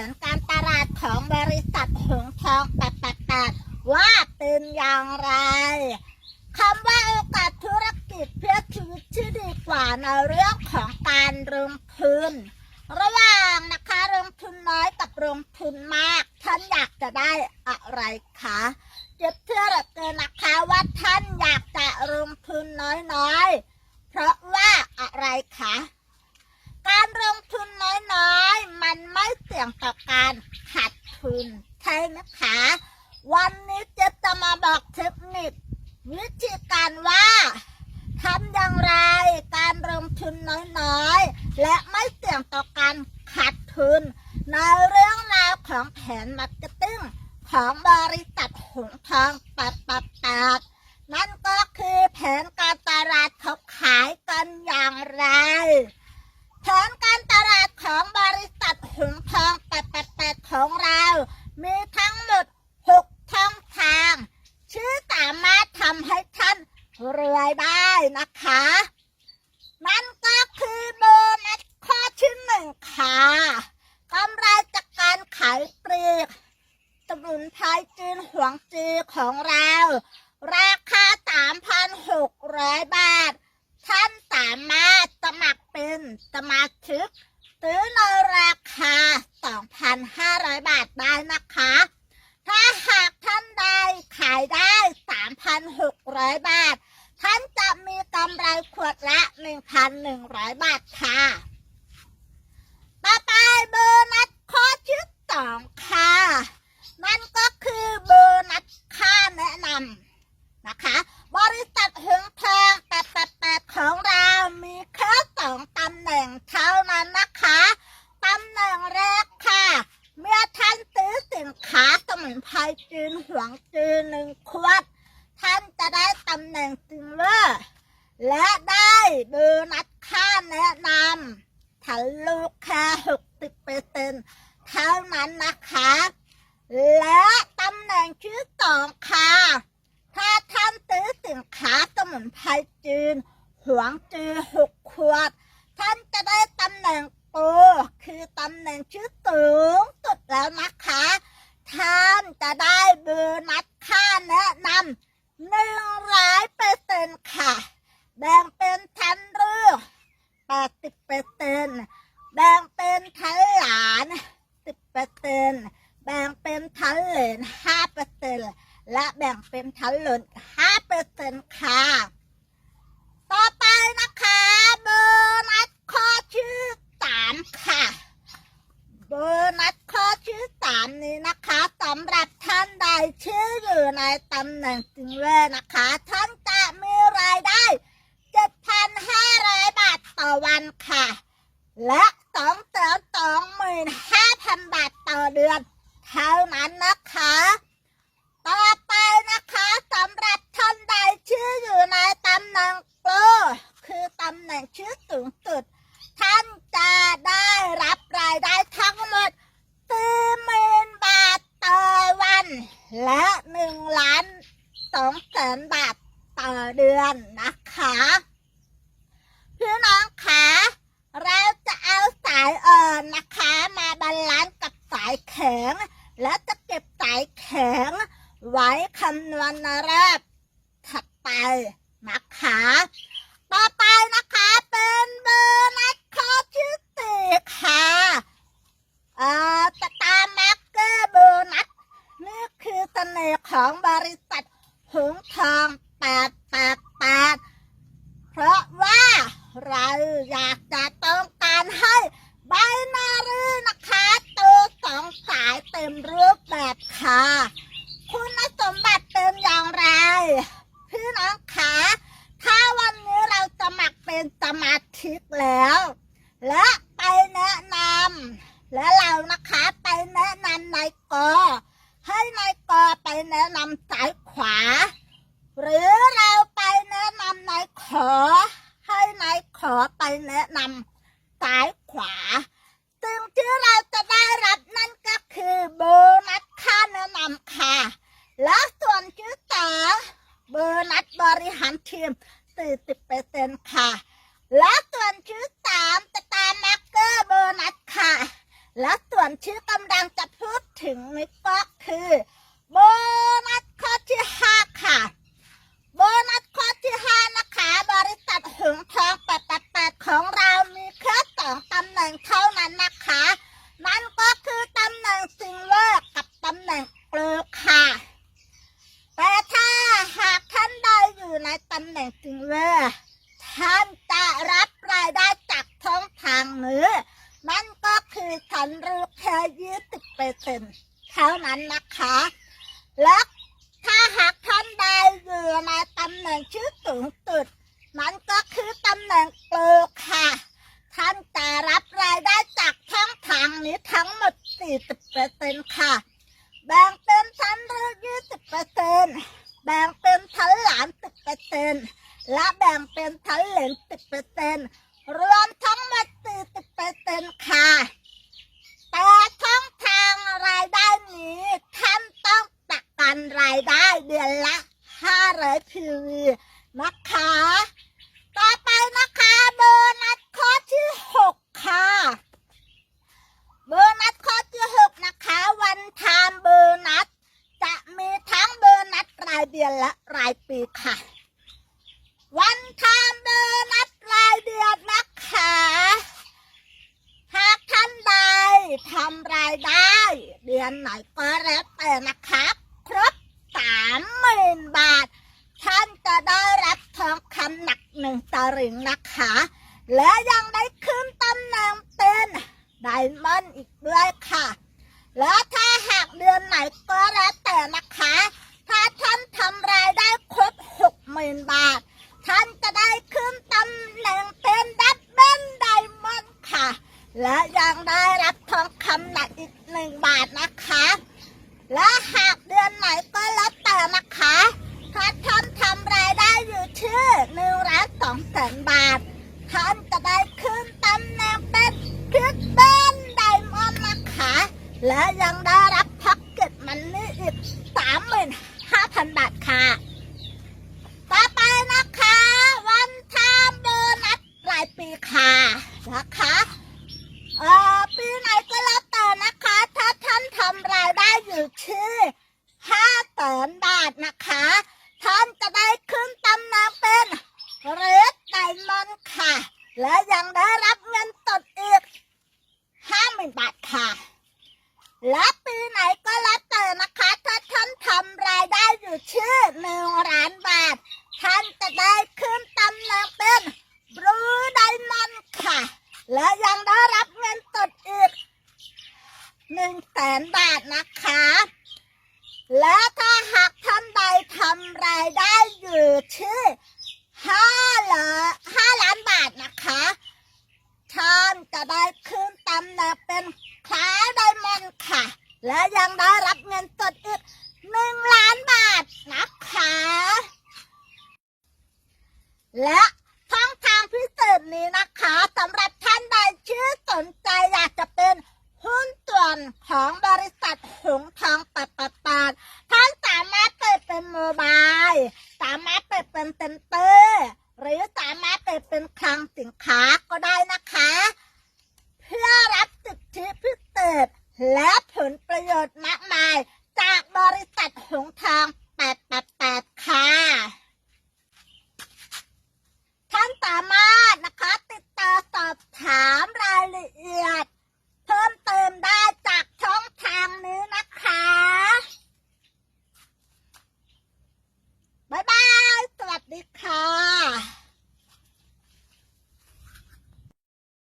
นการตลาดของบริษัทหงทอง888ว่าเป็นอย่างไรคำว่าโอกาสธุรกิจเพื่อชีวิตที่ดีกว่าในเรื่องของการลงทุนระหว่างนะคะลงทุนน้อยกับลงทุนมาก ท่านอยากจะได้อะไรคะเจ็บเชื่อเหลือเกินนะคะว่าท่านอยากจะลงทุนน้อยๆ เพราะว่าอะไรคะ การลงทุนน้อยๆ มันไม่เสี่ยงต่อการขาดทุนใช่ไหมคะ วันนี้จะจะมาบอกเทคนิค วิธีการว่าทำอย่างไรการลงทุนน้อยๆ และไม่เสี่ยงต่อการขาดทุน ในเรื่องราวของแผนมาร์เก็ตติ้งของบริษัทหงทองปัดปัดปัดนั่นก็คือแผนการตลาดเขาขายกันอย่างไร แผนการตลาดของบริษัทหงทอง888ของเรา มีทั้งหมด 6 ช่องทาง ชื่อสามารถทำให้ท่านรวยได้นะคะ นั่นก็คือโบนัสข้อที่หนึ่งค่ะกำไรจากการขายปลีกสมุนไพรจี นหวงจีของเรา ราคา 3,600 บาท ท่านสามารถสมัครเป็นสมาชิกซื้อในราคา 2,500 บาทได้นะคะ ถ้าหากท่านใดขายได้ 3,600 บาท ท่านจะมีกำไรขวดละ 1,100 บาทค่ะต่อไปโบอร์นัสข้อที่สองค่ะ นั่นก็คือโบอร์นัสค่าแนะนำนะคะ บริษัทหงทอง888ของเรามีแค่สองตำแหน่งเท่านั้นนะคะตำแหน่งแรกค่ะ เมื่อท่านซื้อสินค้าสมุนไพรจีนหวงจีนหนึ่งขวด ท่านจะได้ตำแหน่งซิงเลอร์และได้โบอร์นัสค่าแนะนำทะลุแค่60เปอร์เซ็นเท่านั้นนะคะตำแหน่งที่สองค่ะ ถ้าท่านซื้อสินค้าสมุนไพรจีน หวงจีนหกขวด ท่านจะได้ตำแหน่งโอคือตำแหน่งชื่อสูงสุดแล้วนะคะ ท่านจะได้โบนัสค่าแนะนำหนึ่งร้อยเปอร์เซ็นต์ค่ะ แบ่งเป็นชั้นเรือแปดสิบเปอร์เซ็นต์แบ่งเป็นชั้นหลานสิบเปอร์เซ็นต์แบ่งเป็นชั้นเหลนห้าเปอร์เซ็นต์และแบ่งเป็นชั้นหลนห้าเปอร์เซ็นต์ค่ะ ต่อไปนะคะโบนัสข้อที่อสามค่ะ โบนัสข้อที่สามนี้นะคะสำหรับท่านใดชื่ออยู่ในตำแหน่งซิงเวอร์นะคะ ท่านจะมีรายได้ 7,500 บาทต่อวันค่ะ และ225,000บาทต่อเดือน เท่านั้นนะคะ ต่อไปนะคะสำหรับท่านใดชื่ออยู่ในตำแหน่งโปรคือตำแหน่งชื่อสูงสุด ท่านจะได้รับรายได้ทั้งหมดสี่หมื่นบาทต่อวัน และหนึ่งล้านสองแสนบาทต่อเดือนนะคะพี่น้องคะเราจะเอาสายอ่อนนะคะ มาบาลานซ์กับสายแข็ง แล้วจะเก็บสายแข็ง ไว้คำนวณในรอบถัดไปนะคะต่อไปนะคะเป็นเบอร์นัดข้อที่สี่ค่ะเอ่อสตาร์มาร์เกอร์โบนัสนี่คือเสน่ห์ของบริษัทหงทอง888เพราะว่าเราอยากจะต้องการให้ไบนารีนะคะ องสายเต็มรูปแบบค่ะ คุณสมบัติเป็นอย่างไร พี่น้องคะถ้าวันนี้เราสมัครเป็นสมาชิกแล้ว และไปแนะนำและเรานะคะไปแนะนำนายกอให้นายกอไปแนะนำสายขวา หรือเราไปแนะนำนายขอ ให้นายขอไปแนะนำสายขวา สิ่งที่เราจะได้รับนั่นก็คือโบนัสค่าแนะนำค่ะ และส่วนที่สองโบนัสบริหารทีม 40%ค่ะ แล้วส่วนชื่อกำลังจะพูดถึงมิกก็คือโบนัสข้อที่ห้าค่ะ โบนัสข้อที่ห้านะคะ บริษัทหงทองแปดแปดแปดของเรามีแค่สองตำแหน่งเท่านั้นนะคะ นั่นก็คือตำแหน่งซิงเวอร์กับตำแหน่งเกลือค่ะ แต่ถ้าหากท่านใดอยู่ในตำแหน่งซิงเวอร์ท่านจะรับรายได้จากช่องทางนี้นั่นก็คือฉันรู้แค่ยี่สิบเปอร์เซ็นต์เท่านั้นนะคะ และถ้าหากท่านใดอยู่ในตำแหน่งชื่อสูงสุดนั่นก็คือตำแหน่งเกลือค่ะ ท่านจะรับรายได้จากช่องทางนี้ทั้งหมด 40%ค่ะ แบ่งเป็นชั้นเรือ20%แบ่งเป็นชั้นหลาน และแบ่งเป็นชั้นเหลน10%รวมทั้งหมด 40%ค่ะ แต่ช่องทางรายได้นี้ท่านต้องประกันรายได้เดือนละ 500พีวีนะคะ ต่อไปนะคะโบนัสข้อที่ 6 ค่ะ โบนัสข้อที่ 6 นะคะ วันไทม์โบนัสจะมีทั้งโบนัสรายเดือนและรายปีค่ะ วันไทม์โบนัสรายเดือนนะคะ หากท่านใด ทำรายได้ เดือนไหนก็แล้วแต่นะครับ ครบสามหมื่นบาท ท่านจะได้รับทองคำหนักหนึ่งตรึงนะคะ และยังได้ขึ้นตำแหน่งเป็นไดมอนด์อีกด้วยค่ะ และถ้าหากเดือนไหนก็แล้วแต่นะคะ ถ้าท่านทำรายได้ครบหกหมื่นบาท ท่านจะได้ขึ้นตำแหน่งเป็นดับเบิลไดมอนด์ค่ะ และยังได้รับทองคำหนักอีกหนึ่งบาทนะคะ และหากเดือนไหนก็แล้วแต่นะคะ ถ้าท่านทำรายได้อยู่ที่หนึ่งล้านสองแสนบาท ท่านจะได้ขึ้นตำแหน่งเป็นพิทเบนไดมอนด์นะคะ และยังได้รับพ็อกเก็ตมันนี่อีกสามหมื่นห้าพันบาทค่ะ ต่อไปนะคะ วันทามโบนัสรายปีค่ะนะคะ เอ่อปีไหนก็แล้วแต่นะคะ ถ้าท่านทำรายได้อยู่ที่ห้าแสนบาทนะคะ ท่านจะได้ขึ้นตำแหน่งเป็นเรดไดมอนด์ค่ะ และยังได้ รับเงินสดอีกห้าหมื่นบาทค่ะ และปีไหนก็แล้วแต่นะคะ ถ้าท่านทำรายได้อยู่ที่อหนึ่งล้านบาท ท่านจะได้ขึ้นตำแหน่งเป็นบลูไดมอนด์ค่ะ และยังได้รับเงินสดอีกหนึ่งแสนบาทนะคะ และถ้าหากท่านใดทำรายได้อยู่ที่ห้าลห้าล้านบาทนะคะานจะได้ขึ้นตำแหน่งเป็นคล้ายไดมอนด์ค่ะ และยังได้รับเงินสดอีกหนึ่งล้านบาทนะคะ และช่องทางพิเศษนี้นะคะสำหรับท่านใดที่สนใจอยากจะเป็นหุ้นส่วนของบริษัทหงทองปัดปัดปัดท่านสามารถเปิดเป็นโมบาย สามารถเปิดเป็นเซ็นเตอร์ sama.